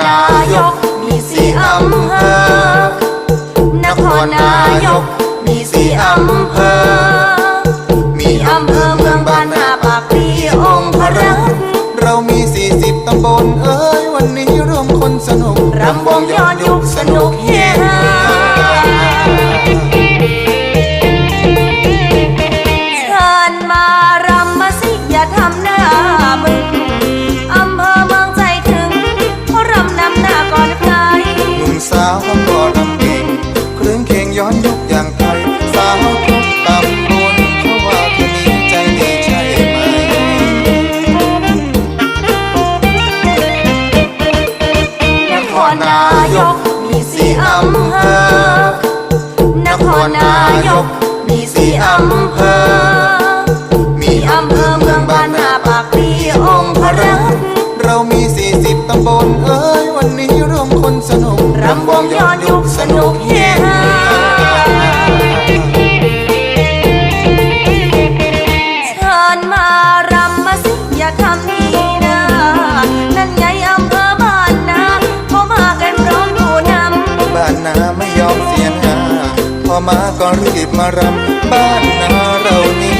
นายก มีสี่อำเภอนครนายก มีสี่อำเภอ มีอำเภอเมืองบ้านนาปากพีองค์พระรัตเรามีสี่สิบตำบลเอ้ยวันนี้รวมคนสนุกรำวงย้อนยุ หนุ่มสาวก็รำเก่งเครื่องเพลงย้อนยุคอย่างไทย สาวทุกตำบลเขาว่าเธอมีใจดีใช่ไหม นครนายกมีสี่อำเภอนครนายกมีสี่อำเภอ สนุกเฮฮาเชิญมารำมาสิอย่าทำนีนะนั่นไงอำเภอบ้านนาเขามากันพร้อมผู้นำบ้านนาไม่ยอมเสียหน้าพอมาก็รีบมารำบ้านนาเรานี่